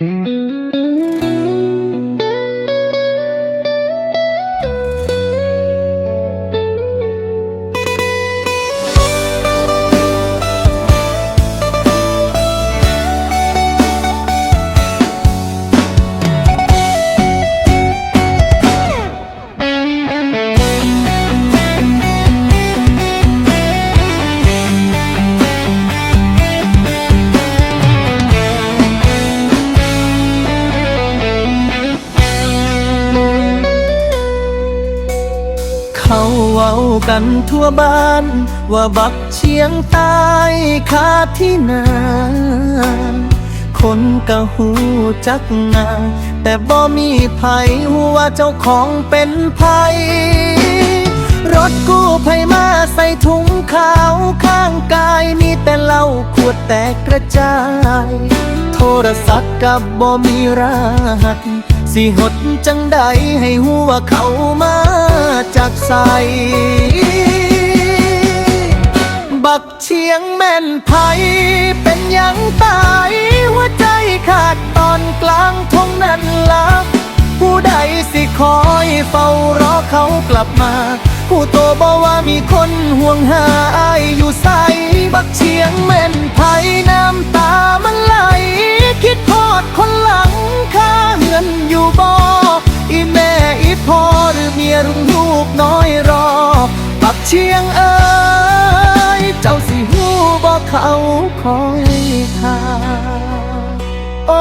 Mm-hmm. เขาเว้ากันทั่วบ้าน ว่าบักเชียงตายคาที่นาคนก็หูจักนาแต่บ่มีไผหูว่าเจ้าของเป็นไผรถกู้ภัยมาใส่ถุงขาวข้างกายมีแต่เหล้าขวดแตกกระจาย โทรศัพท์กับบ่มีรหัส สิหดจังใดให้หัวเขามาจากใส บักเชียงแม่นไผเป็นยังตายหัวใจขาดตอนกลางทงนั้นละผู้ใดสิคอยเฝ้ารอเขากลับมา ผู้โตบอกว่ามีคนห่วงหาอายอยู่ใส ยรุ่งลูกน้อยรอบักเชียงเอ้ยเจ้าสิหูบ่เขาคอยทาโอ้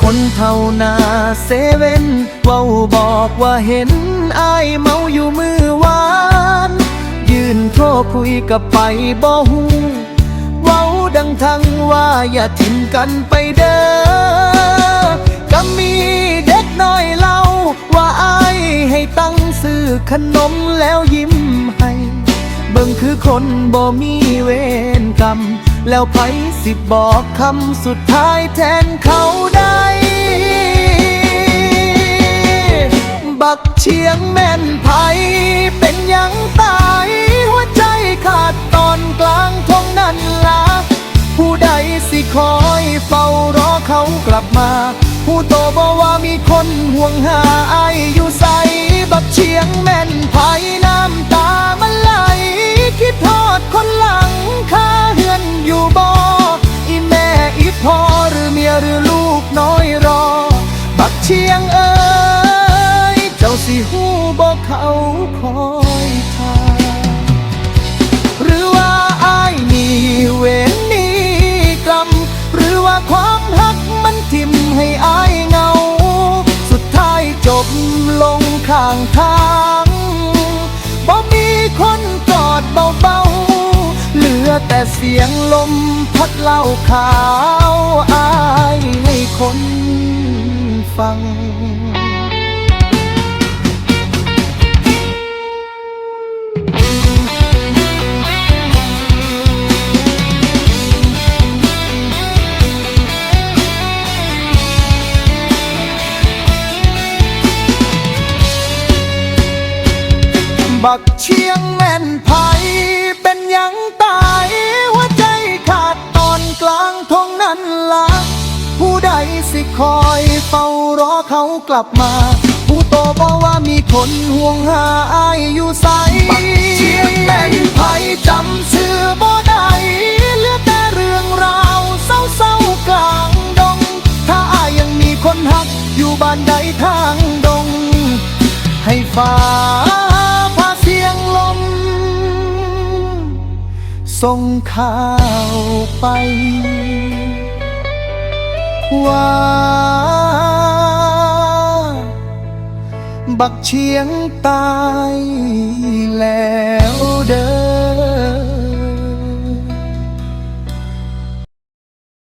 คนเท่านาเซเว่นเว้าบอกว่าเห็นอายเมาอยู่มือวาน ยืนโทรคุยกับไปบ่หูเว้าดังทั้งว่าอย่าทิ้งกันไปเด้อ ก็มีเด็กน้อยเล่า ว่าอายให้ตั้งซื้อขนมแล้วยิ้มให้ เบิ่งคือคนบ่มีเวรกรรม แล้วไผสิบอกคำสุดท้ายแทนเขาได้ บักเชียงแม่นไผเป็นยังตายหัวใจขาดตอนกลางทงนั้นละผู้ใดสิคอยเฝ้ารอเขากลับมา ผู้โตบอกว่ามีคนห่วงหาไออยู่ใสบักเชียงแม่นไผน้ำตามันไหล คิดทอดคนหลังคาเฮือนอยู่บ่อีแม่อีพ่อหรือเมียหรือลูกน้อยรอ บักเชียงเอ้ยเจ้าสิหูบอกเขาคอยทาหรือว่า ให้อายเงา สุดท้ายจบลงข้างทางบ่มีคนกอดเบาๆ เหลือแต่เสียงลมพัดเล่าข่าวอายให้คนฟัง บักเชียงแม่นไผเป็นยังตายหัวใจขาดตอนกลางทงนั้นละผู้ใดสิคอยเฝ้ารอเขากลับมา ผู้โตบอกว่ามีคนห่วงหาอายอยู่ใสบักเชียงแม่นไผจำชื่อบ่ได้เหลือแต่เรื่องราวเศร้าๆกลางดง ถ้าอายยังมีคนหักอยู่บ้านใดทางดง ให้ฟ้า ส่งข่าวไป ว่า บักเชียงตายแล้วเด้อ